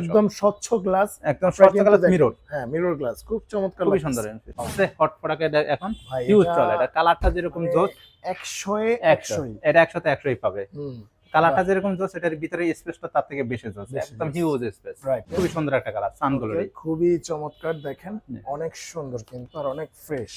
একদম স্বচ্ছ গ্লাস একদম কালার দেখেন। মিরর হ্যাঁ মিরর গ্লাস খুব চমৎকার লাগছে। সুন্দর হট পটাকে এখন হিউজ চলে। এটা কালারটা যেরকম জোস একশোয় একশো। একশোই। এটা একশোতে একশোই পাবে। হুম। কালারটা যেরকম জোস এটার ভিতরে স্পেসটা তার থেকে বেশি জোস। একদম। হিউজ স্পেস খুবই সুন্দর একটা কালার সানগুলোরই খুবই চমৎকার দেখেন অনেক সুন্দর কিন্তু আর অনেক ফ্রেশ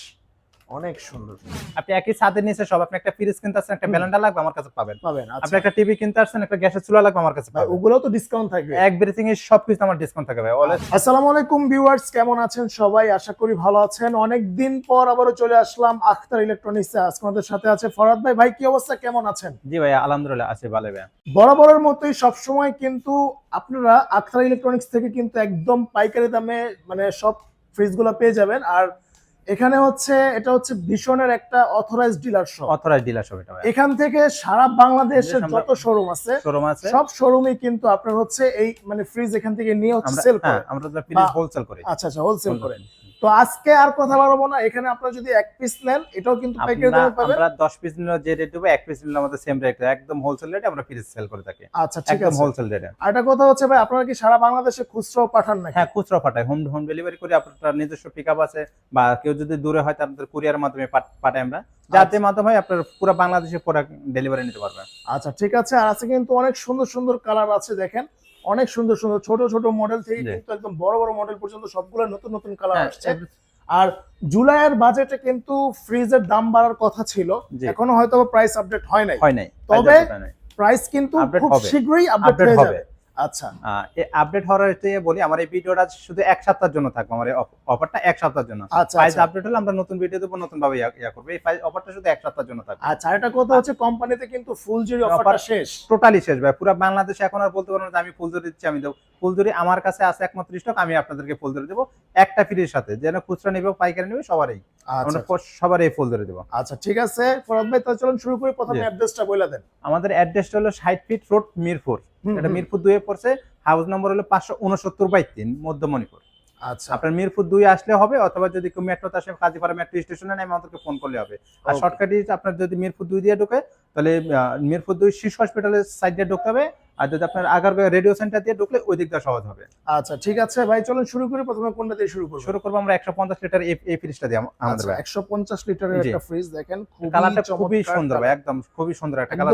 অনেক সুন্দর। আপনি একই ছাদের নিচে সব আপনি একটা ফ্রিজ কিনতে আসছেন একটা। ব্যালেন্ডার লাগবে আমার কাছে পাবেন। পাবেন আপনি আচ্ছা একটা টিভি কিনতে আসছেন একটা গ্যাসের চুলা লাগবে আমার কাছে ভাই পাবেন। ওগুলো তো ডিসকাউন্ট থাকবে। এভরিথিং এর সবকিছু আমার ডিসকাউন্ট থাকবে অলওয়েজ আসসালামু আলাইকুম ভিউয়ার্স কেমন আছেন সবাই? আশা করি ভালো আছেন। অনেক দিন পর আবারও চলে আসলাম আখতার ইলেকট্রনিক্সে আজকে আমাদের সাথে আছে ফরাদ ভাই। ভাই কি অবস্থা? কেমন আছেন? জি ভাই আলহামদুলিল্লাহ আছে ভালো ভাই। বরাবরের মতোই সবসময় কিন্তু আপনারা আখতার ইলেকট্রনিক্স থেকে কিন্তু একদম পাইকারি দামে মানে সব ফ্রিজগুলো পেয়ে যাবেন। আর এখানে হচ্ছে এটা হচ্ছে ভীষণের একটা authorized dealer shop authorize dealer সব এটা এখান থেকে সারা বাংলাদেশের যত শোরুম আছে শোরুম আছে। সব শোরুমে কিন্তু আপনার হচ্ছে এই মানে ফ্রিজ এখান থেকে নিয়ে হচ্ছে সেল করেন করে। আমরা তো ফ্রিজ হোলসেল করি। আচ্ছা আচ্ছা হোলসেল করেন। তো আজকে আর কথা বাড়াবো না। এখানে আপনারা যদি এক পিস নেন এটাও কিন্তু আমরা দামে পাবেন। আমরা 10 পিস নিলে যে রেট দেবো এক পিস নিলে আমাদের সেম রেট একদম হোলসেল রেটে আমরা ফ্রিজ সেল করে থাকি। আচ্ছা ঠিক একদম হোলসেল রেটে আর একটা কথা হচ্ছে ভাই আপনারা কি সারা বাংলাদেশে খুচরাও পাঠান নাকি? হ্যাঁ খুচরা পাঠায় হোম হোম ডেলিভারি করি আপনার নিজস্ব পিকআপ আছে বা কেউ যদি দূরে হয় তাদের কুরিয়ার মাধ্যমে পাঠ- পাঠাই আমরা। যাতে মাধ্যমে আপনার পুরো বাংলাদেশে প্রোডাক্ট ডেলিভারি নিতে পারবেন। আচ্ছা ঠিক আছে। আর আছে কিন্তু অনেক সুন্দর সুন্দর কালার আছে দেখেন। অনেক সুন্দর সুন্দর ছোট ছোট মডেল থেকে কিন্তু একদম বড় বড় মডেল পর্যন্ত সবগুলো নতুন নতুন কালার হ্যাঁ, আসছে। আর জুলাইয়ের বাজেটে কিন্তু ফ্রিজের দাম বাড়ার কথা ছিল। এখনও হয়তো প্রাইস আপডেট হয় নাই। হয় নাই। তবে প্রাইস কিন্তু খুব শীঘ্রই আপডেট হয়ে যাবে। আচ্ছা। আপডেট হওয়ার বলি আমার এই ভিডিওটা শুধু এক সপ্তাহের জন্য থাকবে আমার অফারটা এক সপ্তাহের জন্য। আচ্ছা প্রাইস আচ্ছা আপডেট হলে আমরা নতুন ভিডিও দেবো নতুন ভাবে ইয়া করব। এই অফারটা শুধু এক সপ্তাহের জন্য থাকবে। আচ্ছা আরেকটা কথা হচ্ছে কোম্পানিতে কিন্তু ফুল অফারটা শেষ। টোটালি শেষ ভাই। পুরো বাংলাদেশে এখন আর বলতে পারব না যে আমি ফুলজুরি দিচ্ছি আমি দেবো। ফুলজুরি আমার কাছে আছে একমাত্র স্টক আমি আপনাদেরকে ফুলজুরি দেবো। একটা ফ্রির সাথে যেন খুচরা নেবে পাইকারি নেবে সবারই। আমরা আচ্ছা। সবারই ফুলজুরি দেবো। আচ্ছা ঠিক আছে। ফরাদ ভাই তাহলে চলুন শুরু করি। প্রথমে জি। অ্যাড্রেসটা বলে দেন। আমাদের অ্যাড্রেসটা হলো ষাট ফিট রোড মিরপুর। এটা। মিরপুর দুয়ে পড়ছে হাউস নম্বর হলো পাঁচশো উনসত্তর বাই তিন মধ্যমণিপুর। আচ্ছা। আপনার মিরপুর দুই আসলে হবে অথবা যদি কেউ মেট্রোতে আসে কাজীপাড়া মেট্রো স্টেশনে নেমে আমাদেরকে ফোন করলে হবে। আর শর্টকাটে আপনার যদি মিরপুর দুই দিয়ে ঢুকে তাহলে মিরপুর দুই শিশু হসপিটালের সাইড দিয়ে ঢুকতে হবে আর যদি আপনার আগার রেডিও সেন্টার দিয়ে ঢুকলে ওই দিকটা সহজ হবে। আচ্ছা ঠিক আছে ভাই চলুন শুরু করি প্রথমে কোনটা দিয়ে শুরু করব? শুরু করব আমরা একশো পঞ্চাশ লিটার এই ফ্রিজটা দিয়ে আমাদের আচ্ছা একশো পঞ্চাশ লিটারের একটা ফ্রিজ দেখেন খুবই কালারটা খুবই সুন্দর ভাই একদম খুবই সুন্দর একটা কালার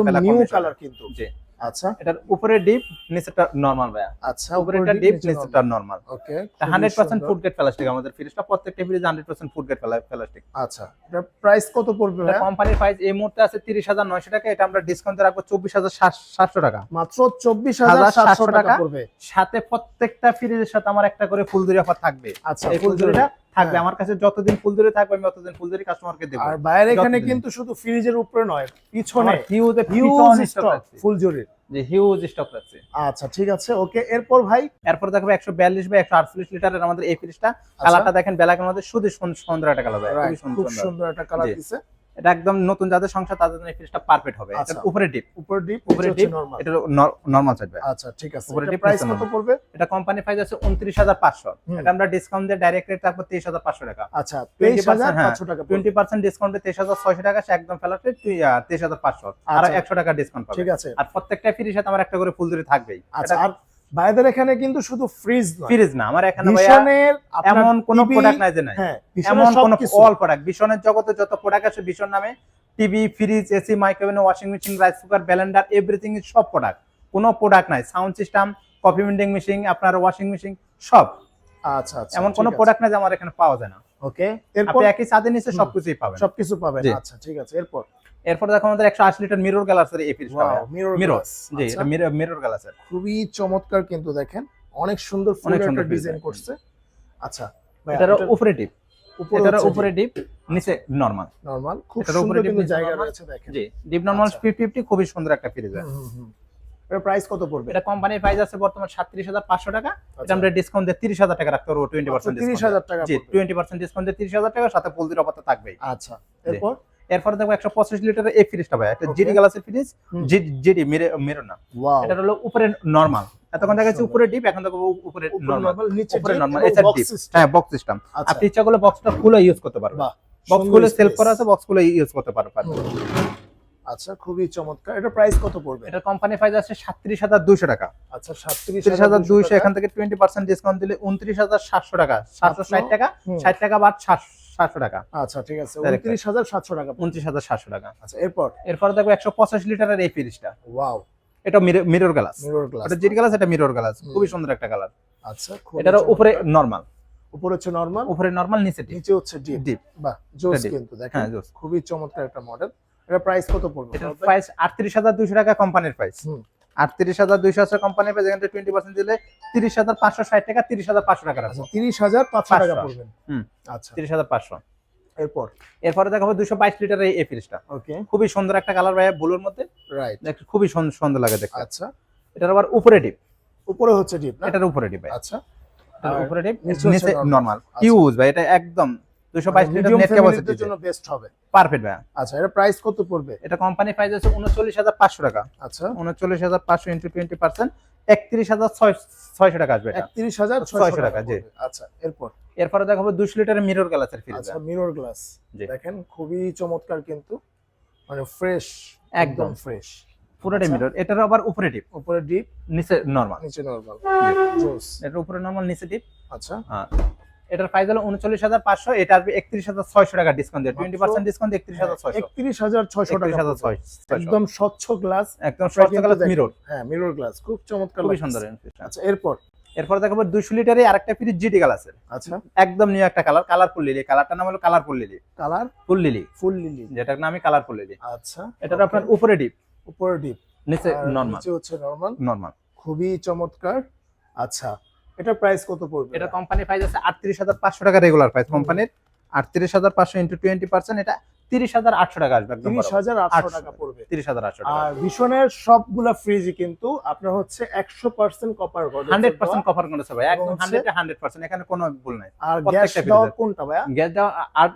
কালার কিন্তু। জি। আচ্ছা। এটার উপরে ডিপ নিচেটা নর্মাল ভাই আচ্ছা উপরেটা ডিপ নিচেটা normal okay hundred percent food grade plastic আমাদের ফ্রিজটা প্রত্যেকটা fridge hundred percent food grade plastic আচ্ছা এটার প্রাইস কত পড়বে কোম্পানির প্রাইস এই মুহূর্তে আছে তিরিশ হাজার নয়শো টাকা। এটা আমরা ডিসকাউন্টে রাখব চব্বিশ হাজার সাতশো টাকা। মাত্র চব্বিশ হাজার সাতশো টাকা টাকা। পড়বে। সাথে প্রত্যেকটা ফ্রিজের সাথে আমার একটা করে ফুলদুরি অফার থাকবে। আচ্ছা এই ফুলদুরিটা থাকবে। হ্যাঁ। আমার কাছে যতদিন ফুলদারি থাকবে আমি ততদিন ফুলদারি কাস্টমারকে দেবো। আর বাইরে এখানে কিন্তু শুধু ফ্রিজের উপরে নয় পিছনে হিউজ হিউজ স্টক ফুলজুরির যে হিউজ স্টক রাখছে আচ্ছা ঠিক আছে ওকে। এরপর ভাই? এরপর দেখবে একশো বিয়াল্লিশ বা একশো আটচল্লিশ লিটারের আমাদের এই ফ্রিজটা আচ্ছা, কালারটা দেখেন ব্ল্যাকের মধ্যে শুধু সুন- সুন্দর একটা কালার ভাই। খুব সুন্দর। একটা কালার জি। এটা একদম নতুন যাদের সংসার তাদের জন্য পারফেক্ট হবে। আচ্ছা। এটার উপরে ডিপ উপর ডিপ উপরে ডিপ এটা নর্মাল চাইবে আচ্ছা ঠিক আছে। উপরে এটা deep, প্রাইস কত পড়বে? এটা কোম্পানি প্রাইস আছে উনত্রিশ হাজার পাঁচশো। হুম। এটা আমরা ডিসকাউন্ট দিয়ে ডাইরেক্ট রেট রাখব তেইশ হাজার পাঁচশো টাকা। আচ্ছা তেইশ হাজার 20% হ্যাঁ, টাকা পড়বে। টোয়েন্টি পার্সেন্ট ডিসকাউন্টে তেইশ হাজার ছয়শো টাকা সে একদম ফেলাতে তেইশ হাজার পাঁচশো। আর আচ্ছা। একশো টাকা ডিসকাউন্ট পাবে। ঠিক আছে। আর প্রত্যেকটা ফ্রির সাথে আমার একটা করে ফুলদুরি থাকবেই। আচ্ছা আর ভাইদের এখানে কিন্তু শুধু ফ্রিজ ফ্রিজ না আমার এখানে ভীষণের এমন কোন প্রোডাক্ট নাই যে নাই। হ্যাঁ এমন কোন অল প্রোডাক্ট ভীষণের জগতে যত প্রোডাক্ট আছে ভীষণ নামে TV fridge AC micro oven washing machine rice cooker blender everything সব প্রোডাক্ট কোনো প্রোডাক্ট নাই। Sound system coffee making machine আপনার ওয়াশিং মেশিন সব। আচ্ছা আচ্ছা এমন কোনো প্রোডাক্ট নাই যে আমার এখানে পাওয়া যায় না। ওকে এরপর? আপনি একই ছাদের নিচে সবকিছুই পাবেন। সবকিছু পাবেন। আচ্ছা ঠিক আছে এরপর? এরপর দেখো আমাদের একশো আশি লিটার মিরর গ্লাসের এই ফ্রিজটা মিরর জি এটা মিরর মিরর গ্লাসের খুবই চমৎকার কিন্তু দেখেন অনেক সুন্দর অনেক সুন্দর ডিজাইন করছে। আচ্ছা এটার উপরে ডিপ উপরে এটার উপরে ডিপ নিচে নরমাল নরমাল খুব সুন্দর কিন্তু জায়গা রয়েছে দেখেন। জি ডিপ নরমাল আচ্ছা। ফিফটি খুবই সুন্দর একটা ফ্রিজ। এর। প্রাইস কত পড়বে? এটা কোম্পানির প্রাইস আছে বর্তমান সাতত্রিশ হাজার পাঁচশো টাকা। এটা আচ্ছা, আমরা ডিসকাউন্ট দিয়ে তিরিশ হাজার টাকা রাখতে পারব টোয়েন্টি পার্সেন্ট তিরিশ হাজার টাকা জি পড়বে। টোয়েন্টি পার্সেন্ট ডিসকাউন্ট দিয়ে তিরিশ হাজার টাকা সাথে ফুলদির অফার তো থাকবেই। আচ্ছা এরপর? এরপরে দেখো একশো পঁচিশ লিটারের এই ফ্রিজটা ভাই একটা জিডি গ্লাসের ফ্রিজ জিডি মেরে মেরো না। এটা হলো উপরে নরমাল এতক্ষণ দেখা যাচ্ছে উপরে ডিপ এখন দেখো উপরে নরমাল নিচে উপরে নরমাল এটা ডিপ হ্যাঁ বক্স সিস্টেম আচ্ছা। আপনি ইচ্ছা করলে বক্সটা খুলে ইউজ করতে পারবেন। বক্স সুন্দর খুলে সেল করা আছে বক্স খুলে ইউজ করতে পারবেন। আচ্ছা খুবই চমৎকার। এটা প্রাইস কত পড়বে? এটা কোম্পানি প্রাইস আছে সাতত্রিশ হাজার দুইশো টাকা। আচ্ছা সাতত্রিশ তিরিশ হাজার দুইশো এখান থেকে টোয়েন্টি পার্সেন্ট ডিসকাউন্ট দিলে উনত্রিশ হাজার সাতশো টাকা। সাতশো ষাট টাকা ষাট টাকা বাদ সাতশো টাকা। আচ্ছা ঠিক আছে। উনত্রিশ হাজার সাতশো টাকা। উনত্রিশ হাজার সাতশো টাকা। আচ্ছা এরপর? এরপরে দেখো একশো পঁচাশি লিটারের এই ফ্রিজটা। ওয়াও। এটা মিরর গ্লাস মিরর গ্লাস এটা জেট গ্লাস এটা মিরর গ্লাস খুবই সুন্দর একটা কালার আচ্ছা এটার উপরে নরমাল উপরে হচ্ছে নরমাল উপরে নরমাল নিচে ডিপ নিচে হচ্ছে ডিপ ডিপ বাহ জোস কিন্তু দেখেন। হ্যাঁ জোস। খুবই চমৎকার একটা মডেল এটা প্রাইস কত পড়বে এটার প্রাইস আটত্রিশ হাজার দুইশো টাকা কোম্পানির প্রাইস হুম। আটত্রিশ হাজার দুইশো আছে কোম্পানির প্রাইস এখানে টোয়েন্টি পার্সেন্ট দিলে তিরিশ হাজার পাঁচশো ষাট টাকা তিরিশ হাজার পাঁচশো টাকা রাখব আচ্ছা তিরিশ হাজার পাঁচশো টাকা পড়বেন। হুম। আচ্ছা। তিরিশ হাজার পাঁচশো। এরপর? এরপরে দেখাবো দুশো বাইশ লিটারের এই ফ্রিজটা ওকে। খুবই সুন্দর একটা কালার ভাইয়া ব্লুর মধ্যে। রাইট খুবই সুন- সুন্দর লাগে দেখতে। আচ্ছা। এটার আবার উপরে ডিপ। উপরে হচ্ছে ডিপ এটার উপরে ডিপ আচ্ছা। উপরে ডিপ। নিচে। নরমাল আচ্ছা। ইউজ ভাই এটা একদম দুশো বাইশ লিটার নেট ক্যাপাসিটি জন্য বেস্ট হবে। পারফেক্ট ভাই আচ্ছা এটা প্রাইস কত পড়বে? এটা কোম্পানি প্রাইস আছে উনচল্লিশ হাজার পাঁচশো টাকা। আচ্ছা। উনচল্লিশ হাজার পাঁচশো ইন্টু টোয়েন্টি পার্সেন্ট একত্রিশ হাজার ছয়শো টাকা আসবে এটা। একত্রিশ হাজার ছয়শো টাকা, টাকা জি। আচ্ছা এরপর? এরপরে দেখাবো লিটারের মিরর গ্লাসের ফ্রিজ আচ্ছা মিরর গ্লাস। দেখেন খুবই চমৎকার কিন্তু। মানে ফ্রেশ একদম। ফ্রেশ পুরোটাই আচ্ছা। মিরর এটার আবার উপরে ডিপ উপরে ডিপ নিচে নরমাল নিচে নরমাল জোস এটার উপরে নরমাল নিচে ডিপ আচ্ছা। এটার প্রাইস হলো উনচল্লিশ হাজার পাঁচশো এটা আসবে একত্রিশ হাজার ছয়শো টাকা ডিসকাউন্ট দিয়ে। টোয়েন্টি পার্সেন্ট ডিসকাউন্ট একত্রিশ হাজার ছয়শো। একত্রিশ হাজার ছয়শো একত্রিশ হাজার। ছয়শো। একদম স্বচ্ছ গ্লাস একদম কালার দেখেন। মিরর হ্যাঁ মিরর গ্লাস খুব চমৎকার খুবই। সুন্দর আচ্ছা এরপর? এরপর দেখাবো দুশো লিটারে আরেকটা ফ্রিজ জিটি গ্লাসের আচ্ছা। একদম নিউ একটা কালার কালারফুল লিলি কালারটার নাম হলো কালারফুল লিলি কালার ফুল লিলি ফুল লিলি যেটার নাম নামে কালারফুল লিলি আচ্ছা। এটা আপনার উপরে ডিপ উপরে ডিপ নিচে নরমাল নিচে হচ্ছে নরমাল নরমাল খুবই চমৎকার। আচ্ছা। এটার প্রাইস কত পড়বে? এটা কোম্পানি প্রাইস আছে আটত্রিশ হাজার পাঁচশো টাকা রেগুলার প্রাইস কোম্পানির আটত্রিশ হাজার পাঁচশো ইন্টু টোয়েন্টি পার্সেন্ট এটা তিরিশ হাজার আটশো টাকা আসবে একদম তিরিশ আটশো টাকা পড়বে। তিরিশ হাজার আটশো টাকা। আর ভীষণের সবগুলা ফ্রিজই কিন্তু আপনার হচ্ছে একশো percent copper hundred percent copper করেছে ভাই একদম এবং হচ্ছে- হান্ড্রেড হান্ড্রেড পার্সেন্ট এখানে কোনো ভুল নাই। আর গ্যাস ফ্রিজের। কোনটা ভাইয়া? গ্যাস দেওয়া আর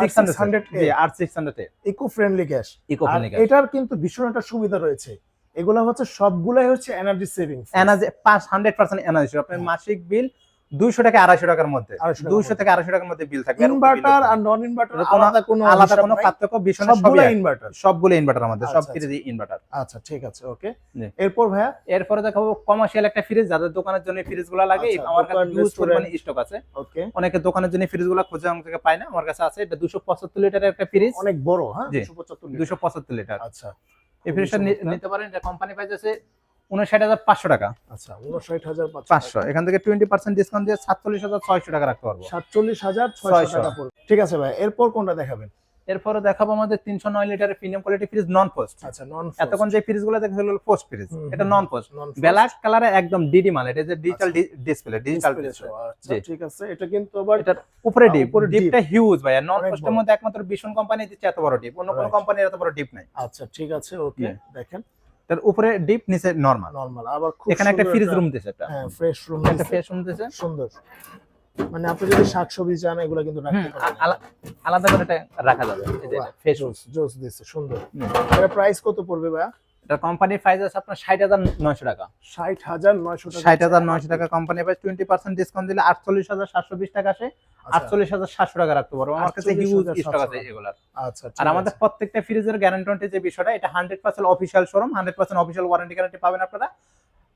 600 হান্ড্রেড এ। আর six hundred eco friendly gas eco আর এটার কিন্তু ভীষণ একটা সুবিধা রয়েছে। এগুলো হচ্ছে সবগুলাই হচ্ছে এনার্জি সেভিং এনার্জি পাঁচ হান্ড্রেড পার্সেন্ট এনার্জি আপনার হ্যাঁ। মাসিক বিল দুইশো টাকা আড়াইশো টাকার মধ্যে। 250 দুইশো থেকে আড়াইশো টাকার মধ্যে বিল থাকবে। ইনভার্টার আর নন ইনভার্টার আলাদা কোনো আলাদা কোনো। পার্থক্য ভীষণ সবগুলো সবই ইনভার্টার সবগুলো ইনভার্টার আমাদের সব আচ্ছা, ফ্রিজে ইনভার্টার আচ্ছা ঠিক আছে ওকে এরপর ভাইয়া? এরপরে দেখাবো কমার্শিয়াল একটা ফ্রিজ যাদের দোকানের জন্য ফ্রিজগুলো লাগে। আচ্ছা, আমার কাছে restaurant। পরিমাণে স্টক আছে। ওকে অনেকে দোকানের জন্য ফ্রিজগুলো খোঁজে আমার থেকে পায় না। আমার কাছে আছে। এটা দুশো পঁচাত্তর লিটারের একটা ফ্রিজ অনেক বড় হ্যাঁ? জি। 275 লিটার। দুশো পঁচাত্তর লিটার আচ্ছা। এই ফ্রিজটা নিতে পারেন এটা কোম্পানি প্রাইস আছে উনষাট হাজার পাঁচশো টাকা। আচ্ছা উনষাট হাজার পাঁচশো এখান থেকে টোয়েন্টি পার্সেন্ট ডিসকাউন্ট দিয়ে সাতচল্লিশ হাজার ছয়শো টাকা রাখতে পারব। সাতচল্লিশ হাজার ছয়শো। টাকা পড়বে। ঠিক আছে ভাই এরপর কোনটা দেখাবেন? এরপরে দেখাবো আমাদের তিনশো নয় লিটারের premium quality fridge non frost আচ্ছা নন এতক্ষণ যে ফ্রিজগুলো দেখা হলো পোস্ট ফ্রিজ এটা। নন পোস্ট ব্ল্যাক কালারে একদম ডিডি মাল এটা যে ডিজিটাল। ডিসপ্লে ডিজিটাল জি। ঠিক আছে এটা কিন্তু আবার এটার উপরে ডিপ ডিপটা হিউজ ভাই নন পোস্টের মধ্যে একমাত্র ভীষণ কোম্পানি দিচ্ছে এত বড় ডিপ অন্য কোনো. কোম্পানির এত বড় ডিপ নাই। আচ্ছা ঠিক আছে ওকে দেখেন। তার উপরে ডিপ নিচে নরমাল নরমাল আবার খুব এখানে একটা ফ্রিজ রুম দিছে এটা হ্যাঁ ফ্রেশ রুম একটা ফ্রেশ রুম দিছে। সুন্দর। মানে আপনি যদি শাকসবজি চান এগুলো কিন্তু রাখতে পারেন আলাদা করে এটা রাখা যাবে। এই যে ফ্রেশ জোস দিচ্ছে সুন্দর। এটা প্রাইস কত পড়বে ভাইয়া? এটা কোম্পানির প্রাইস আছে আপনার ষাট হাজার নয়শো টাকা। ষাট হাজার নয়শো টাকা। ষাট হাজার নয়শো টাকা company price twenty percent discount দিলে আটচল্লিশ হাজার সাতশো বিশ টাকা আসে। আচ্ছা, আটচল্লিশ হাজার সাতশো টাকা রাখতে পারব। আমার কাছে হিউজ স্টক আছে এগুলার। আচ্ছা আর আমাদের প্রত্যেকটা ফ্রিজের গ্যারান্টি যে বিষয়টা এটা hundred percent official showroom hundred percent official warranty guarantee পাবেন আপনারা।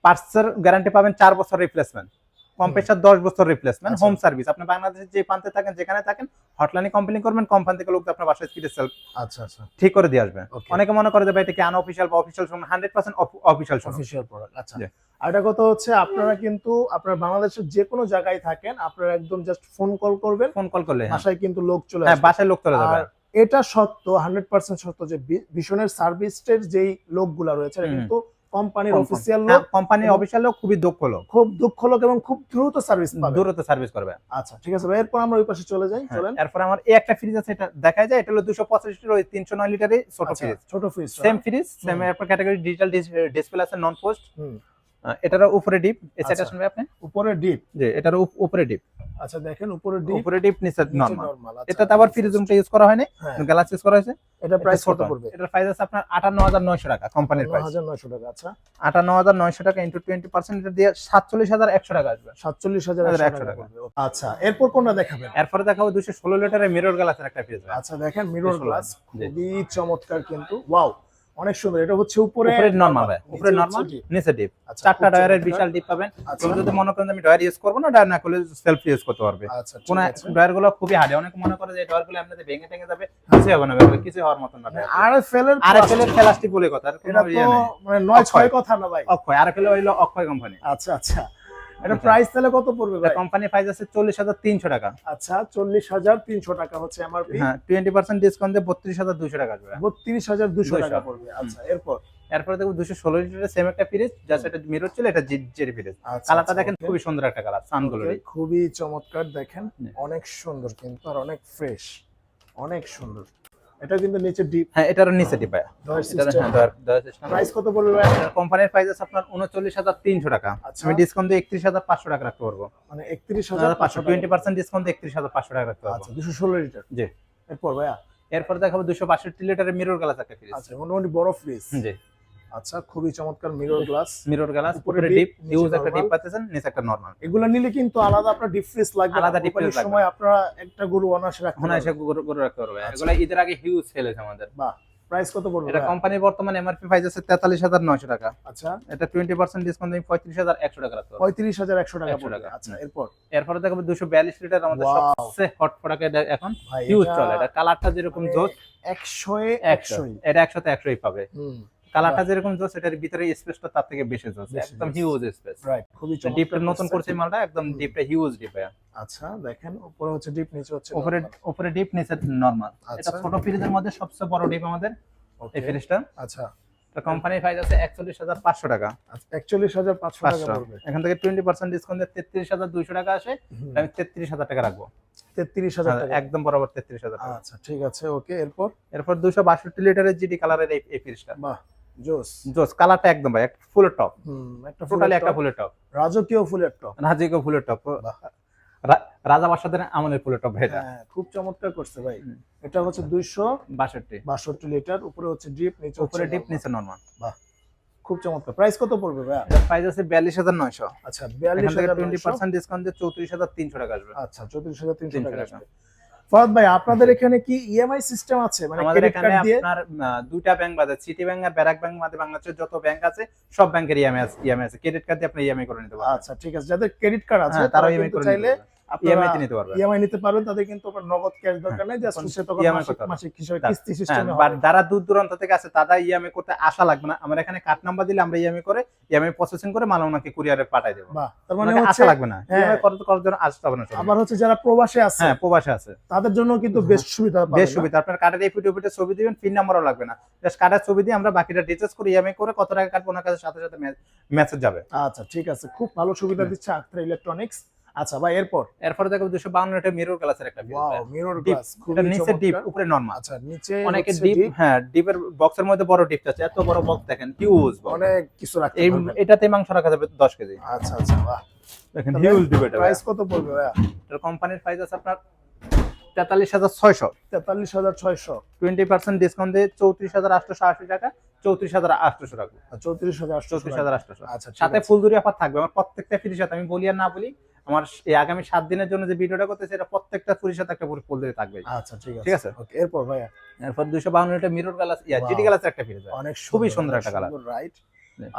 পার্টসের গ্যারান্টি পাবেন চার বছর রিপ্লেসমেন্ট কম্প্রেসার দশ বছর রিপ্লেসমেন্ট। হোম সার্ভিস আপনি বাংলাদেশের যে প্রান্তে থাকেন যেখানে থাকেন হটলাইনে কমপ্লেন করবেন কোম্পানি থেকে লোক আপনার বাসায় ফিরে সেল আচ্ছা আচ্ছা। ঠিক করে দিয়ে আসবে। অনেকে মনে করে যে ভাই এটা কি আনঅফিসিয়াল বা official showroom hundred percent official showroom official product আচ্ছা। আর কথা হচ্ছে আপনারা কিন্তু আপনারা বাংলাদেশের যে কোনো জায়গায় থাকেন আপনারা একদম জাস্ট ফোন কল করবেন। ফোন কল করলে হ্যাঁ। বাসায় কিন্তু লোক চলে হ্যাঁ বাসায় লোক চলে যাবে। এটা সত্য হান্ড্রেড পার্সেন্ট সত্য যে ভীষণের সার্ভিসের যেই লোকগুলা রয়েছে কিন্তু কোম্পানির অফিসিয়াল হ্যাঁ, লোক কোম্পানির অফিসিয়াল লোক খুবই দক্ষ লোক। খুব দুঃখ লোক এবং খুব দ্রুত সার্ভিস পাবে। দ্রুত সার্ভিস করবে। আচ্ছা ঠিক আছে ভাই এরপর আমরা ওই পাশে চলে যাই হ্যাঁ, চলেন। এরপর আমার এই একটা ফ্রিজ আছে এটা দেখা যায় এটা হলো দুশো লিটার ওই তিনশো নয় লিটারের ছোট আচ্ছা, ফ্রিজ ছোট ফ্রিজ সেম ফ্রিজ সেম এরপর ক্যাটাগরি ডিজিটাল ডিসপ্লে আছে নন পোস্ট হুম। এটার উপরে ডিপ এছাড়া আচ্ছা। শুনবে আপনি? উপরে ডিপ যে এটার উপ- উপরে ডিপ আচ্ছা দেখেন উপরে ডিপ উপরে ডিপ নিচে নরমাল নরমাল এটাতে আবার ফ্রিজ ইউজ করা হয়নি? হ্যাঁ। গ্লাস ইউজ করা হয়েছে? এটা প্রাইস কত পড়বে? এটার প্রাইস আছে আপনার আটান্ন হাজার নয়শো টাকা কোম্পানির প্রাইস 9900 টাকা আচ্ছা। আটান্ন হাজার নয়শো টাকা ইন্টু টোয়েন্টি পার্সেন্ট এটা দিয়ে সাতচল্লিশ হাজার একশো টাকা আসবে। 47100 একশো টাকা। আচ্ছা এরপর কোনটা দেখাবেন? এরপরে দেখাবো দুশো ষোলো লিটারের মিরর গ্লাসের একটা ফ্রিজ আচ্ছা দেখেন মিরর গ্লাস খুবই চমৎকার কিন্তু। ওয়াও অনেক সুন্দর। এটা হচ্ছে উপরে উপরে নরমাল উপরে নরমাল নিচে ডিপ আচ্ছা, চারটা ডয়ারের। বিশাল ডিপ পাবেন। আচ্ছা। কেউ যদি মনে করেন আমি ডয়ার ইউজ করব না ডয়ার না করলে সেলফ ইউজ করতে পারবে। আচ্ছা কোন ডয়ারগুলো খুবই হার্ড অনেক মনে করে যে ডয়ারগুলো এমনিতে ভেঙে টেঙে যাবে কিছু হবে না ভাই, কিছু হওয়ার মতন না আর ফেলের আর এফ এর প্লাস্টিক বলে কথা এটা ইয়ে তো মানে নয় ছয় কথা না ভাই। অক্ষয়। আর এফ এল হইল অক্ষয় কোম্পানি আচ্ছা আচ্ছা। এটা। প্রাইস তাহলে কত পড়বে ভাই? কোম্পানি প্রাইস আছে চল্লিশ হাজার তিনশো টাকা। আচ্ছা চল্লিশ হাজার তিনশো টাকা হচ্ছে এমআরপি হ্যাঁ টোয়েন্টি পার্সেন্ট ডিসকাউন্ট দিয়ে বত্রিশ হাজার দুশো টাকা আসবে বত্রিশ হাজার দুশো টাকা পড়বে আচ্ছা এরপর? এরপরে দেখো দুশো ষোলো লিটারের সেম একটা ফ্রিজ যা সেটা মিরর ছিল এটা জেরি ফ্রিজ কালারটা দেখেন খুবই সুন্দর একটা কালার okay, খুবই চমৎকার দেখেন অনেক সুন্দর কিন্তু আর অনেক ফ্রেশ অনেক সুন্দর। এটা কিন্তু নিচে ডিপ হ্যাঁ এটারও নিচে ডিপ এটার সিস্টেম হ্যাঁ। প্রাইস কত ভাই কোম্পানির প্রাইস আছে আপনার উনচল্লিশ হাজার তিনশো টাকা। আচ্ছা। আমি ডিসকাউন্ট দিয়ে একত্রিশ হাজার পাঁচশো টাকা রাখতে পারব। মানে একত্রিশ হাজার পাঁচশো টোয়েন্টি পার্সেন্ট ডিসকাউন্ট দিয়ে একত্রিশ হাজার পাঁচশো টাকা রাখতে পারব। আচ্ছা দুশো ষোলো লিটার জি। এরপর ভাইয়া? এরপর দেখাবো দুশো বাষট্টি লিটারের মিরর গ্লাস একটা ফ্রিজ আচ্ছা মোটামুটি বড় ফ্রিজ জি। আচ্ছা খুবই চমৎকার মিরর গ্লাস মিরর গ্লাস উপরে ডিপ ইউজ একটা ডিপ পাচ্ছেন নিচে একটা নর্মাল এগুলো নিলে কিন্তু আলাদা আপনার ডিপ ফ্রিজ লাগবে আলাদা ডিপ। সময় আপনারা একটা গরু অনাসে রাখতে মনে হয় সে গরু রাখতে পারবে। আচ্ছা। এগুলো ঈদের আগে হিউজ সেল হয়েছে আমাদের। প্রাইস কত পড়বে এটা? কোম্পানির বর্তমানে এমআরপি প্রাইস আছে তেতাল্লিশ হাজার নয়শো টাকা। আচ্ছা। এটা টোয়েন্টি পার্সেন্ট ডিসকাউন্ট দিয়ে পঁয়ত্রিশ হাজার একশো টাকা রাখতে পারব। পঁয়ত্রিশ হাজার একশো টাকা পড়বে। আচ্ছা এরপর? এরপরে দেখাবো দুশো বিয়াল্লিশ লিটার আমাদের. সবচেয়ে হট প্রোডাক্ট এটা এখন। হিউজ চলে। এটা কালারটা যেরকম মানে জোস একশো একশো। একশোই এটা একশোতে একশোই পাবে। হুম। কালারটা যেরকম জোস এটার ভিতরে স্পেসটা তার থেকে বেশি জোস একদম হিউজ স্পেস রাইট খুবই চমৎকার ডিপটা নতুন করছে। মালটা একদম ডিপটা হিউজ ডিপ আচ্ছা দেখেন উপরে হচ্ছে ডিপ নিচে হচ্ছে উপরে উপরে ডিপ নিচে নরমাল এটা আচ্ছা। ছোট ফ্রিজের মধ্যে সবচেয়ে বড় ডিপ আমাদের এই ফ্রিজটা আচ্ছা। তো কোম্পানির প্রাইস আছে একচল্লিশ হাজার পাঁচশো টাকা। একচল্লিশ হাজার পাঁচশো টাকা পড়বে। এখান থেকে টোয়েন্টি পার্সেন্ট ডিসকাউন্ট দিয়ে তেত্রিশ হাজার দুইশো টাকা আসে আমি তেত্রিশ হাজার টাকা রাখব। তেত্রিশ হাজার টাকা। একদম বরাবর তেত্রিশ হাজার টাকা। আচ্ছা ঠিক আছে ওকে এরপর? এরপর দুশো বাষট্টি লিটারের জিডি কালারের এই এই ফ্রিজটা বাহ জোস। জোস কালারটা একদম ভাই ফুলের টপ। একটা টোটালি একটা ফুলের টপ। রাজকীয় ফুলের টপ। রাজিকো ফুলের টপ। রাজা বাসাদের আমলের ফুলের টপ এটা। হ্যাঁ খুব চমৎকার করছে ভাই। এটা হচ্ছে দুইশো বাষট্টি। বাষট্টি লিটার উপরে হচ্ছে ডিপ নিচে উপরে ডিপ। নিচে নর্মাল খুব চমৎকার। প্রাইস কত পড়বে এটা প্রাইস আছে বিয়াল্লিশ হাজার নয়শো। আচ্ছা এখান বিয়াল্লিশ থেকে হাজার টোয়েন্টি পার্সেন্ট ডিসকাউন্ট দিয়ে চৌত্রিশ হাজার তিনশো টাকা আসবে। আচ্ছা চৌত্রিশ হাজার তিনশো টাকা টাকা। আসবে। ফরাদ ভাই আপনাদের এখানে কি ইএমআই সিস্টেম আছে? মানে আমাদের এখানে আপনার দুইটা ব্যাংক বাদে সিটি ব্যাংক আর ব্যারাক ব্যাংক বাদে বাংলাদেশের যত ব্যাংক আছে সব ব্যাংকের ইএমআই আছে ইএমআই আছে। ক্রেডিট কার্ড দিয়ে আপনি ইএমআই করে নিতে পারবেন। আচ্ছা ঠিক আছে। যাদের ক্রেডিট কার্ড আছে হ্যাঁ, তারা ইএমআই করে নিতে ইএমআই তে নিতে পারবেন। ইএমআই নিতে পারবেন তাদের কিন্তু আপনার নগদ ক্যাশ দরকার নেই জাস্ট সে তখন মাসিক মাসিক হিসেবে হ্যাঁ, কিস্তি সিস্টেমে বাট যারা দূর দূরান্ত থেকে আছে তারা ইএমআই করতে আশা লাগবে না। আমরা এখানে কার্ড নাম্বার দিলে আমরা ইএমআই করে ইএমআই প্রসেসিং করে মাল ওনাকে কুরিয়ারে পাঠাই দেবো। তার মানে আশা লাগবে না। হ্যাঁ। ইএমআই করতে করার জন্য আসতে হবে না আবার হচ্ছে যারা প্রবাসে আছে হ্যাঁ প্রবাসে আছে। তাদের জন্য কিন্তু বেশ সুবিধা পাবেন বেশ সুবিধা। আপনার কার্ডের এই ফুটে ফুটে ছবি দিবেন পিন নাম্বারও লাগবে না। জাস্ট কার্ডের ছবি দিয়ে আমরা বাকিটা ডিটেলস করে ইএমআই করে কত টাকা কাটবো ওনার কাছে সাথে সাথে মেসেজ যাবে। আচ্ছা ঠিক আছে। খুব ভালো সুবিধা দিচ্ছে আক্তার ইলেকট্রনিক্স। আচ্ছা ভাই এরপর? এরপরে দেখো দুশো বাউন্ন এটা মিরর গ্লাসের একটা ওয়াও মিরর গ্লাস এটা নিচে ডিপ উপরে নরমাল আচ্ছা নিচে অনেকে ডিপ হ্যাঁ ডিপের বক্সের মধ্যে বড় ডিপ আছে এত বড় বক্স দেখেন হিউজ অনেক কিছু রাখতে পারবেন। এটাতে মাংস রাখা যাবে দশ কেজি। আচ্ছা আচ্ছা বাহ। দেখেন হিউজ ডিপ এটা প্রাইস কত পড়বে ভাইয়া? এটার কোম্পানির প্রাইস আছে আপনার তেতাল্লিশ হাজার ছয়শো। তেতাল্লিশ হাজার ছয়শো। টোয়েন্টি পার্সেন্ট ডিসকাউন্ট দিয়ে চৌত্রিশ হাজার আটশোশো আশি টাকা। চৌত্রিশ হাজার আটশোশো রাখব চৌত্রিশ হাজার চৌত্রিশ হাজার আটশোশো। আচ্ছা সাথে। ফুলদুরি অফার থাকবে আমার প্রত্যেকটা ফ্রির সাথে। আমি বলি আর না বলি আমার এই আগামী সাত দিনের জন্য যে ভিডিওটা করতেছে এটা প্রত্যেকটা ফুলের সাথে একটা ফুলদুরি থাকবে। আচ্ছা ঠিক আছে। ঠিক আছে? এরপর ভাইয়া? এরপর দুশো বাহান্ন এটা মিরর গ্লাস ইয়া. জিডি গ্লাসের একটা ফ্রিজ অনেক খুবই সুন্দর একটা কালার রাইট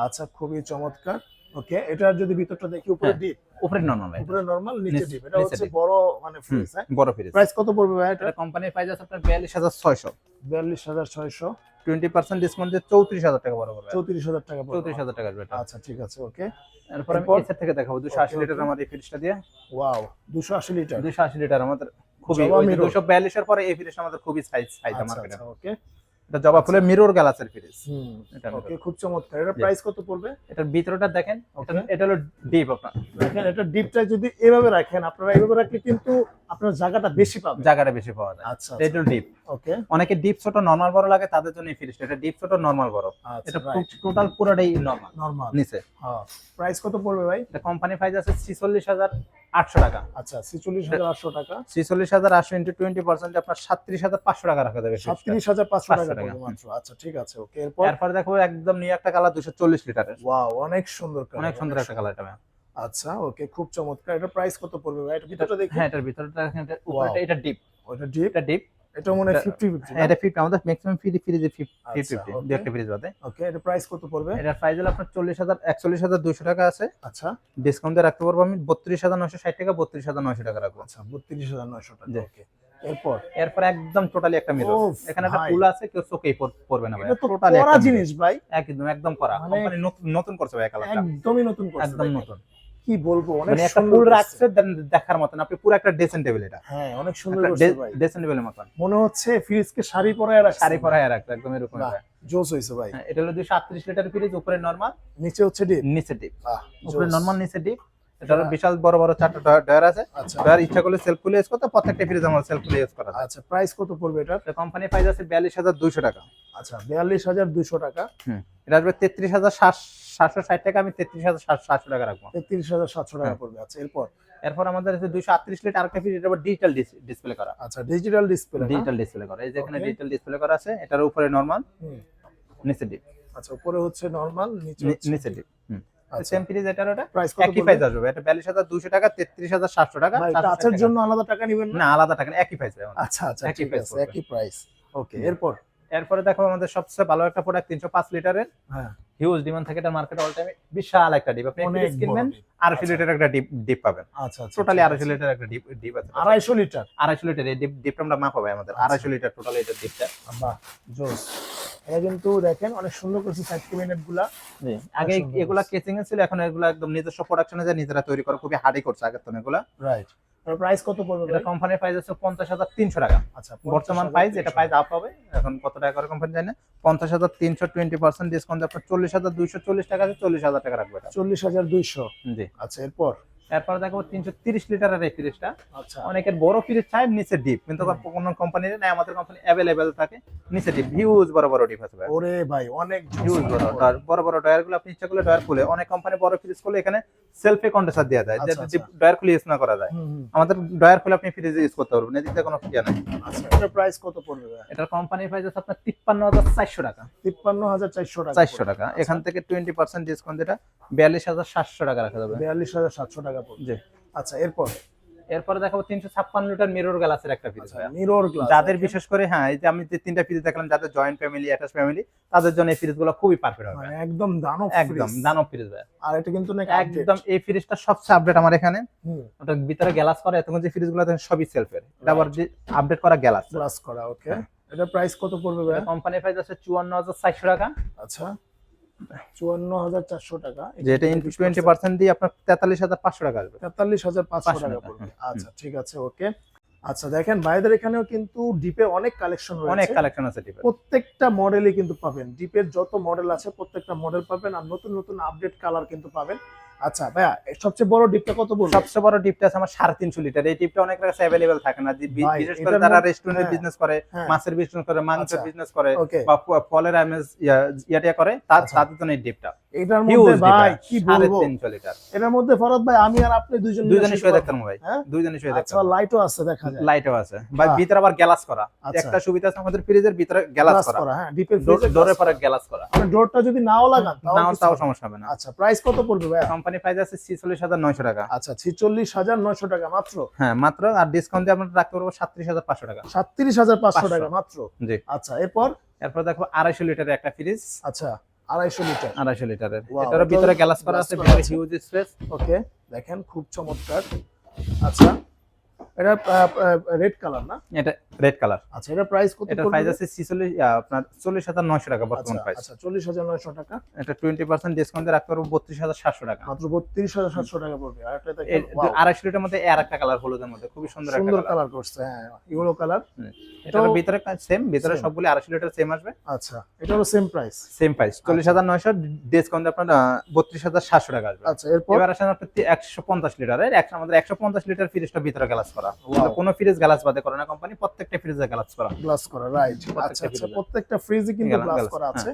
আচ্ছা খুবই চমৎকার। ওকে? এটার যদি ভিতরটা দেখি উপরে হ্যাঁ, ডিপ? উপরে নর্মাল উপরে নরমাল নিচে ডিপ। এটা হচ্ছে বড় মানে ফ্রিজ হ্যাঁ? বড় ফ্রিজ প্রাইস কত পড়বে ভাই এটা কোম্পানির প্রাইস আছে আপনার বিয়াল্লিশ হাজার ছয়শো। বিয়াল্লিশ হাজার ছয়শো। টোয়েন্টি পার্সেন্ট ডিসকাউন্ট দিয়ে চৌত্রিশ হাজার টাকা বড় পড়বে। চৌত্রিশ হাজার টাকা পড়বে। চৌত্রিশ হাজার টাকা আসবে এটা আচ্ছা ঠিক আছে ওকে। এরপর আমি এরপর? থেকে দেখাবো। দুশো আশি Okay, লিটার okay. আমার এই ফ্রিজটা দিয়ে। ওয়াও দুশো আশি লিটার? দুশো আশি লিটার আমাদের খুবই জবা mirror। দুশো বিয়াল্লিশের পরে এই ফ্রিজটা আমাদের খুবই সাইজ সাইজ মার্কেটে ওকে। এটা জবা ফুলের মিরর গ্লাসের ফ্রিজ এটা ওকে খুব চমৎকার। এটা প্রাইস কত পড়বে? এটার ভিতরটা দেখেন এটা- হলো ডিপ আপনার। দেখেন এটা ডিপটা যদি এভাবে রাখেন আপনারা এভাবে রাখলে কিন্তু আপনার জায়গাটা বেশি পাবেন। জায়গাটা বেশি পাওয়া যায়। আচ্ছা এটা ডিপ ওকে অনেকে ডিপ ছোট নর্মাল বড় লাগে তাদের জন্য এই ফ্রিজটা এটা ডিপ ছোট নর্মাল বড়। আচ্ছা এটা টোটাল পুরোটাই নর্মাল নরমাল নিচে। হ্যাঁ। প্রাইস কত পড়বে ভাই? এটা কোম্পানি প্রাইস আছে ছিচল্লিশ হাজার। আটশো টাকা। আচ্ছা ছিচল্লিশ হাজার আটশো টাকা। ছিচল্লিশ হাজার আটশো ইন্টু টোয়েন্টি পার্সেন্ট আপনার সাতত্রিশ হাজার পাঁচশো টাকা রাখা যাবে সাতত্রিশ হাজার পাঁচশো টাকা আচ্ছা ঠিক আছে ওকে এরপর? এরপর দেখো একদম নিয়ে একটা কালার দুশো চল্লিশ লিটারের। ওয়াও অনেক সুন্দর অনেক সুন্দর একটা কালার এটা আচ্ছা ওকে খুব চমৎকার। এটা প্রাইস কত পড়বে ভাই? এটা ভিতরটা দেখি। হ্যাঁ এটার ভিতরটা এটা ডিপ ওটা ডিপ এটা ডিপ এটা মনে হয় এটা- ফিফটি ফিফটি এটা ফিফটি আমাদের ম্যাক্সিমাম ফ্রি ফ্রিজে ফিফটি আচ্ছা, ফিফটি okay. একটা ফ্রিজ বাদে। ওকে এটা প্রাইস কত পড়বে? এটার প্রাইস হলো আপনার চল্লিশ হাজার একচল্লিশ হাজার দুশো টাকা আছে। আচ্ছা। ডিসকাউন্টে রাখতে পারব আমি বত্রিশ হাজার নশো ষাট টাকা বত্রিশ হাজার নশো টাকা রাখব। আচ্ছা বত্রিশ হাজার নয়শো টাকা ওকে এরপর? এরপর একদম টোটালি একটা মিরর এখানে একটা ফুল আছে কেউ চোখেই পড়বে না ভাই। এটা টোটালি একটা জিনিস ভাই। একদম একদম করা। কোম্পানি নতুন করছে ভাই একদমই নতুন করছে একদম নতুন। কি বলব? অনেক মানে সুন্দর রাখছে দেখার মতন। আপনি পুরো একটা ড্রেসিং টেবিল এটা। হ্যাঁ অনেক সুন্দর ড্রেসিং টেবিলের মতন। মনে হচ্ছে ফ্রিজকে শাড়ি পরায় রাখছে। শাড়ি পরায় রাখছে একদম এরকম জোস হইছে ভাই। হ্যাঁ, এটা হলো দুশো আটত্রিশ লিটার ফ্রিজ উপরে নরমাল নিচে হচ্ছে ডিপ নিচে ডিপ উপরে নর্মাল নিচে ডিপ এটা হলো হ্যাঁ। বিশাল বড় বড় চারটা ডয়ার আছে। আচ্ছা। ডয়ার ইচ্ছা করলে সেলফ খুলে ইউজ করতে প্রত্যেকটা ফ্রিজ আমার সেলফ খুলে ইউজ করা আচ্ছা প্রাইস কত পড়বে এটা কোম্পানি প্রাইস আছে বিয়াল্লিশ হাজার দুইশো টাকা। আচ্ছা বিয়াল্লিশ হাজার দুইশো টাকা। এটা আসবে তেত্রিশ হাজার সাতশো ষাট টাকা আমি তেত্রিশ হাজার সাতশো টাকা রাখব। তেত্রিশ হাজার সাতশো টাকা হ্যাঁ। পড়বে। আচ্ছা এরপর? এরপর আমাদের আছে দুইশো আটত্রিশ লিটার আরেকটা ফ্রিজ এটা ডিজিটাল ডিসপ্লে করা। আচ্ছা ডিজিটাল ডিসপ্লে ডিজিটাল ডিসপ্লে করা। এই যে এখানে ডিজিটাল ডিসপ্লে করা আছে এটার উপরে নর্মাল নিচে ডিপ আচ্ছা উপরে হচ্ছে নরমাল নিচে নিচে ডিপ আচ্ছা সেম ফ্রিজ এটার ওটা? প্রাইস কত একই প্রাইস আসবে। এটা বিয়াল্লিশ হাজার দুশো টাকা তেত্রিশ হাজার সাতশো টাকা ভাই 760 কাছের জন্য আলাদা টাকা নেবেন না? আলাদা টাকা একই প্রাইস আচ্ছা আচ্ছা একই। একই প্রাইস ওকে এরপর? এরপরে দেখো আমাদের সবচেয়ে ভালো একটা প্রোডাক্ট তিনশো পাঁচ লিটারের। হিউজ ডিমান্ড থাকে এটা মার্কেট অল টাইমে বিশাল একটা ডিপ আপনি ফ্রিজ কিনবেন। আড়াইশো লিটার একটা ডিপ ডিপ পাবেন। আচ্ছা আচ্ছা টোটালি ঠিক আড়াইশো লিটার একটা ডিপ ডিপ আছে। আড়াইশো লিটার? আড়াইশো লিটার এই ডিপ ডিপটা আমরা মাপ হবে আমাদের। আচ্ছা। আড়াইশো লিটার টোটাল এটা ডিপটা বাহ জোস। এটা কিন্তু দেখেন অনেক সুন্দর করছে সাইড ক্যাবিনেটগুলা। আগে এগুলা। কেচিং এ ছিল এখন এগুলা একদম নিজস্ব প্রোডাকশনে যায় নিজেরা তৈরি করে খুবই হার্ডি করছে আগের তো এগুলা। রাইট প্রাইস কত পড়বে এটা কোম্পানির প্রাইস আছে পঞ্চাশ হাজার তিনশো টাকা। আচ্ছা বর্তমান প্রাইস এটা প্রাইস আপ হবে এখন কত টাকা করে কোম্পানি জানে? পঞ্চাশ হাজার তিনশো টোয়েন্টি পার্সেন্ট ডিসকাউন্ট আপনার চল্লিশ হাজার দুইশো চল্লিশ টাকা আছে চল্লিশ হাজার টাকা রাখবে চল্লিশ হাজার দুইশো। জি। আচ্ছা এরপর? এরপর দেখো তিনশো তিরিশ লিটারের এই ফ্রিজটা আচ্ছা। অনেকের বড় ফ্রিজ চাই নিচে ডিপ কিন্তু। কোন কোম্পানির নাই আমাদের কোম্পানি অ্যাভেলেবেল থাকে নিচে ডিপ হিউজ বড় বড় ডিপ আছে ভাই। ওরে ভাই অনেক হিউজ বড় ডয়ার বড় বড় ডয়ারগুলো আপনি ইচ্ছা করলে ডয়ার খুলে। অনেক কোম্পানি বড় ফ্রিজ করলে এখানে সেলফে কন্ডেন্সার দেওয়া যায়। আচ্ছা, যাতে আচ্ছা। ডয়ার খুলে ইউজ না করা যায়। আমাদের ডয়ার খুলে আপনি ফ্রিজে ইউজ করতে পারবেন। এদিকে কোনো ফিয়া নাই। আচ্ছা এটার প্রাইস কত পড়বে এটার কোম্পানির প্রাইস আছে আপনার তিপ্পান্ন হাজার চারশো টাকা। তিপ্পান্ন হাজার চারশো টাকা চারশো টাকা। এখান থেকে টোয়েন্টি পার্সেন্ট ডিসকাউন্ট যেটা বিয়াল্লিশ হাজার সাতশো টাকা রাখা যাবে। বিয়াল্লিশ হাজার সাতশো টাকা পড়বে। জি। আচ্ছা এরপর? এরপরে দেখাবো তিনশো ছাপ্পান্ন লিটার মিরর গ্লাসের একটা ফ্রিজ মিরর গ্লাস যাদের বিশেষ করে হ্যাঁ এই যে আমি যে তিনটা ফ্রিজ দেখলাম যাদের জয়েন্ট ফ্যামিলি অ্যাটাচ ফ্যামিলি তাদের জন্য এই ফ্রিজগুলো খুবই পারফেক্ট হবে মানে একদম দানব একদম দানব ফ্রিজ ভাই আর এটা কিন্তু একদম এই ফ্রিজটা সবচেয়ে আপডেট আমার এখানে। ওটার ভিতরে গ্লাস করা এতক্ষণ যে ফ্রিজগুলো সবই সেলফের এটা আবার যে আপডেট করা গ্লাস গ্লাস করা ওকে হ্যাঁ। এটা প্রাইস কত পড়বে ভাই কোম্পানির প্রাইস আছে চুয়ান্ন হাজার চারশো টাকা। আচ্ছা। চুয়ান্ন হাজার চারশো টাকা। যে এটা টোয়েন্টি পার্সেন্ট দিয়ে আপনার তেতাল্লিশ হাজার পাঁচশো টাকা আসবে। তেতাল্লিশ হাজার পাঁচশো 500 টাকা পড়বে আচ্ছা ঠিক আছে ওকে। আচ্ছা দেখেন ভাইদের এখানেও কিন্তু ডিপে অনেক কালেকশন অনেক কালেকশন আছে ডিপে প্রত্যেকটা মডেলই কিন্তু পাবেন। ডিপের যত মডেল আছে প্রত্যেকটা মডেল পাবেন। আর নতুন নতুন আপডেট কালার কিন্তু পাবেন। আচ্ছা ভাইয়া সবচেয়ে বড় ডিপটা কত বলব সবচেয়ে বড় ডিপটা আছে আমার সাড়ে তিনশো লিটার। এই ডিপটা অনেক কাছে অ্যাভেলেবেল থাকে না। বিশেষ করে তারা রেস্টুরেন্টের বিজনেস করে হ্যাঁ। মাছের বিজনেস করে মাংসের আচ্ছা। বিজনেস করে বা ফলের আমেজ ইয়াটিয়া করে তার আচ্ছা। তাদের জন্য এই ডিপটা। এটার মধ্যে ভাই কি বলব? লিটার এটার মধ্যে ফরদ ভাই আমি আর আপনি দুইজন দুইজনে শুয়ে ভাই। হ্যাঁ? দুইজনে শুয়ে আচ্ছা লাইটও আছে দেখা যায়। লাইটও আছে। ভাই ভিতরে আবার করা। আচ্ছা। একটা সুবিধা আছে আমাদের ফ্রিজের ভিতরে গ্লাস করা। হ্যাঁ ডিপের ডোরে পরে করা। ডোরটা যদি নাও লাগান তাও নাও তাও সমস্যা হবে না। আচ্ছা প্রাইস কত পড়বে ভাই কোম্পানি প্রাইস আছে ছিচল্লিশ হাজার নয়শো টাকা। আচ্ছা ছিচল্লিশ হাজার নয়শো টাকা মাত্র? হ্যাঁ মাত্র আর ডিসকাউন্ট দিয়ে আপনার রাখতে পারব সাতত্রিশ হাজার পাঁচশো টাকা। সাতত্রিশ হাজার পাঁচশো টাকা মাত্র? জি। আচ্ছা এরপর? এরপর দেখো আড়াইশো লিটারের একটা ফ্রিজ আচ্ছা। আড়াইশো লিটার। আড়াইশো লিটারের। এটারও ভিতরে গ্যালাস করা আছে ভিতরে হিউজ স্পেস ওকে দেখেন খুব চমৎকার। এটা রেড কালার না? এটা রেড কালার আচ্ছা এটা প্রাইস কত পড়বে? প্রাইস আছে ছিচল্লিশ আপনার চল্লিশ হাজার নয়শো টাকা বর্তমান আচ্ছা প্রাইস আচ্ছা চল্লিশ হাজার নয়শো টাকা। এটা টোয়েন্টি পার্সেন্ট ডিসকাউন্টে রাখতে পারব বত্রিশ হাজার সাতশো টাকা। মাত্র বত্রিশ হাজার সাতশো টাকা পড়বে। আর এটা এই wow, আড়াইশো লিটার মধ্যে আর একটা কালার হলুদের মধ্যে। খুবই সুন্দর একটা সুন্দর কালার করছে হ্যাঁ ইউরো কালার এটাও- ভিতরে সেম ভিতরে. সবগুলি আড়াইশো লিটার সেম আসবে। আচ্ছা এটারও সেম প্রাইস সেম প্রাইস চল্লিশ হাজার নয়শো ডিসকাউন্ট আপনার বত্রিশ হাজার সাতশো টাকা আসবে। আচ্ছা এরপর? এবার আসেন আপনার একশো পঞ্চাশ লিটারের। একশো আমাদের একশো পঞ্চাশ লিটার ফ্রিজটা ভিতরে গ্লাস করা। Wow. কোনো ফ্রিজ গ্লাস বাদে করে না কোম্পানি প্রত্যেকটা ফ্রিজে গ্লাস করা। গ্লাস করা রাইট প্রত্যেকটা আচ্ছা আচ্ছা প্রত্যেকটা ফ্রিজে কিন্তু গ্লাস করা হ্যাঁ। আছে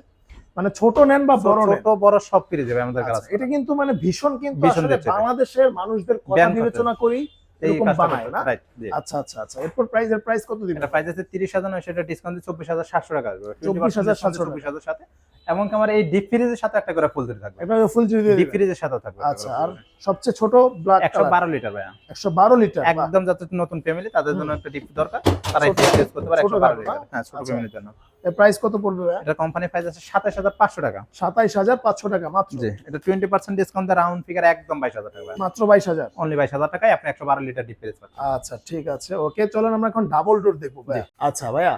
মানে ছোট নেন বা বড় ছোট বড় সব ফ্রিজে যাবে আমাদের গ্লাস আচ্ছা, এটা কিন্তু মানে ভীষণ কিন্তু আসলে বাংলাদেশের মানুষদের কথা বিবেচনা করি এরকম বানায় না? আচ্ছা আচ্ছা আচ্ছা। এরপর প্রাইস এর প্রাইস কত দিবেন? এটা প্রাইস আছে তিরিশ হাজার নয় সেটা ডিসকাউন্ট দিয়ে চব্বিশ হাজার সাতশো টাকা আসবে। 24,700 চব্বিশ হাজার সাথে। এবং আমার এই ডিপ ফ্রিজের সাথে একটা করে ফুল থাকবে। এটা ফুল ডিপ ফ্রিজের সাথে থাকবে আচ্ছা আর সবচেয়ে ছোট ব্ল্যাক একশো বারো লিটার লিটার একদম যাতে নতুন ফ্যামিলি তাদের জন্য একটা ডিপ দরকার। তারা ইউজ করতে পারে লিটার হ্যাঁ ছোট। ফ্যামিলির জন্য। এর প্রাইস কত পড়বে? এটা কোম্পানি প্রাইস আছে সাতাশ হাজার পাঁচশো টাকা। সাতাইশ হাজার পাঁচশো টাকা মাত্র? জি এটা twenty percent discount round figure একদম বাইশ হাজার টাকা মাত্র বাইশ হাজার? অনলি বাইশ হাজার টাকায় আপনি একশো বারো লিটার ডিপ ফ্রিজ পাচ্ছেন। আচ্ছা ঠিক আছে ওকে চলেন আমরা এখন ডাবল ডোর দেখব ভাইয়া আচ্ছা ভাইয়া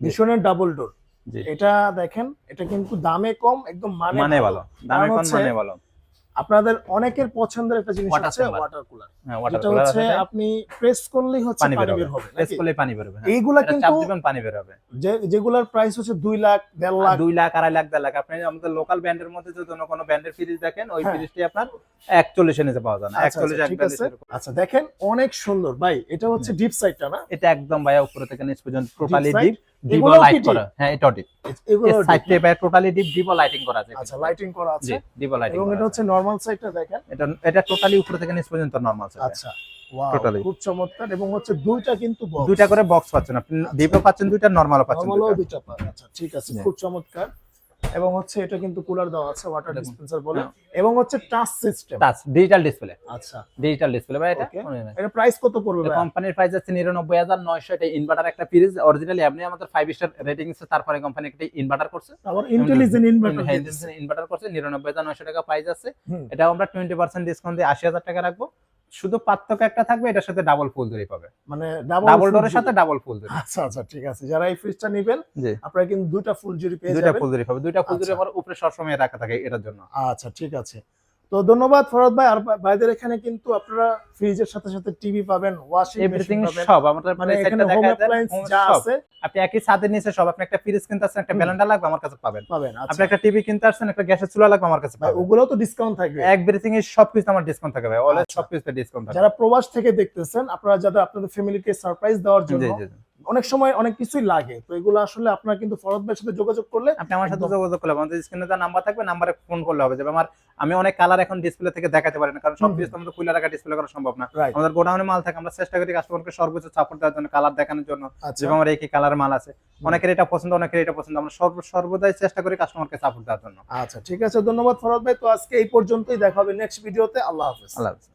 ভীষণের ডাবল ডোর জি। এটা দেখেন এটা কিন্তু দামে কম একদম মানে মানে ভালো। দামে হচ্ছে মানে ভালো। আপনাদের অনেকের পছন্দের একটা জিনিস Water হচ্ছে ওয়াটার কুলার হ্যাঁ ওয়াটার কুলার হচ্ছে আছে। আপনি প্রেস করলেই হচ্ছে পানি বের হবে। প্রেস নাকি? করলে পানি বের হবে হ্যাঁ। এইগুলা কিন্তু চাপ দিবেন পানি বের হবে। যে যেগুলার প্রাইস হচ্ছে দুই লাখ দেড় লাখ। দুই লাখ আড়াই লাখ দেড় লাখ। আপনি আমাদের লোকাল ব্র্যান্ডের মধ্যে যদি অন্য কোনো ব্র্যান্ডের ফ্রিজ দেখেন ওই হ্যাঁ। ফ্রিজটি আপনার একচল্লিশের নিচে পাওয়া যায় না। আচ্ছা, একচল্লিশ আচ্ছা, আছে। আচ্ছা দেখেন অনেক সুন্দর। ভাই এটা হচ্ছে ডিপ সাইডটা না? এটা একদম ভাইয়া উপরে থেকে নিচ পর্যন্ত টোটালি ডিপ লাইট করা। হ্যাঁ এটা ডিপ এগুলো এর সাইডে টোটালি ডিপ ডিপ লাইটিং করা আছে। আচ্ছা লাইটিং করা আছে। জি লাইটিং এবং এটা হচ্ছে নরমাল সাইডটা দেখেন। এটা এটা টোটালি উপরে থেকে নিচ পর্যন্ত নরমাল আচ্ছা খুব চমৎকার। এবং হচ্ছে দুইটা কিন্তু দুইটা করে বক্স পাচ্ছেন আপনি। ডিপও পাচ্ছেন দুইটা নরমালও পাচ্ছেন নরমালও দুইটা। দুইটা আচ্ছা ঠিক আছে খুব চমৎকার। এবং হচ্ছে এটা কিন্তু কুলার দেওয়া আছে ওয়াটার ডিসপেন্সার বলে। হ্যাঁ। এবং হচ্ছে touch system touch digital display আচ্ছা। ডিজিটাল ডিসপ্লে ভাই এটা Okay. এটা প্রাইস কত পড়বে ভাই কোম্পানির প্রাইস আছে নিরানব্বই হাজার নয়শো। এটা ইনভার্টার একটা ফ্রিজ অরিজিনালি আপনি আমাদের ফাইভ স্টার রেটিং আছে তারপরে কোম্পানি একটা ইনভার্টার করছে। আবার ইন্টেলিজেন্ট ইনভার্টার ইন্টেলিজেন্ট ইনভার্টার করছে নিরানব্বই হাজার নয়শো টাকা প্রাইস আছে। এটা আমরা টোয়েন্টি পার্সেন্ট ডিসকাউন্ট দিয়ে আশি হাজার টাকা রাখব। শুধু পার্থক্য একটা থাকবে এটার সাথে ডাবল ফুল দড়ি পাবে। মানে ডাবল ডাবল ডোরের সাথে ডাবল ফুল দড়ি আচ্ছা আচ্ছা ঠিক আছে। যারা এই ফ্রিজটা নেবেন আপনারা কিন্তু দুইটা ফুল জুড়ি পেয়ে দুইটা যাবেন। ফুল দড়ি পাবে। দুইটা ফুল দড়ি। আমার উপরে সবসময় রাখা থাকে এটার জন্য। আচ্ছা ঠিক আছে। তো ধন্যবাদ ফরদ ভাই। আর ভাইদের এখানে কিন্তু আপনারা ফ্রিজের সাথে সাথে টিভি পাবেন ওয়াশিং এভরিথিং সব। আমাদের মানে এখানে হোম অ্যাপ্লায়েন্স যা আছে। আপনি একই ছাদের নিচে সব আপনি একটা ফ্রিজ কিনতে আসছেন একটা। ব্যালেন্ডার লাগবে আমার কাছে পাবেন। পাবেন আপনি আচ্ছা একটা টিভি কিনতে আসছেন একটা গ্যাসের চুলা লাগবে আমার কাছে পাবেন। ওগুলোও তো ডিসকাউন্ট থাকবে। এভরিথিং এর সব কিছু আমার ডিসকাউন্ট থাকবে অলওয়েজ আচ্ছা। সব কিছুতে ডিসকাউন্ট থাকে যারা প্রবাস থেকে দেখতেছেন আপনারা যাতে আপনাদের ফ্যামিলিকে সারপ্রাইজ দেওয়ার জন্য। অনেক সময় অনেক কিছুই লাগে। তো এগুলো আসলে আপনার কিন্তু ফরদ ভাইয়ের সাথে যোগাযোগ করলে আপনি আমার সাথে যোগাযোগ করলে আমাদের স্ক্রিনে যা নাম্বার থাকবে নাম্বারে ফোন করলে হবে। যে আমার আমি অনেক কালার এখন ডিসপ্লে থেকে দেখাতে পারি না কারণ সব। কিছু আমাদের খুলে রাখা ডিসপ্লে করা সম্ভব না। আমাদের গোডাউনে মাল থাকে আমরা চেষ্টা করি কাস্টমারকে সর্বোচ্চ সাপোর্ট দেওয়ার জন্য কালার দেখানোর জন্য। আচ্ছা। যে আমার এই কি কালার মাল আছে। অনেকের এটা পছন্দ অনেকের এটা পছন্দ। আমরা সর্ব সর্বদাই চেষ্টা করি কাস্টমারকে সাপোর্ট দেওয়ার জন্য। আচ্ছা ঠিক আছে ধন্যবাদ ফরদ ভাই তো আজকে এই পর্যন্তই দেখা হবে নেক্সট ভিডিওতে আল্লাহ হাফেজ। আল্লাহ হাফেজ।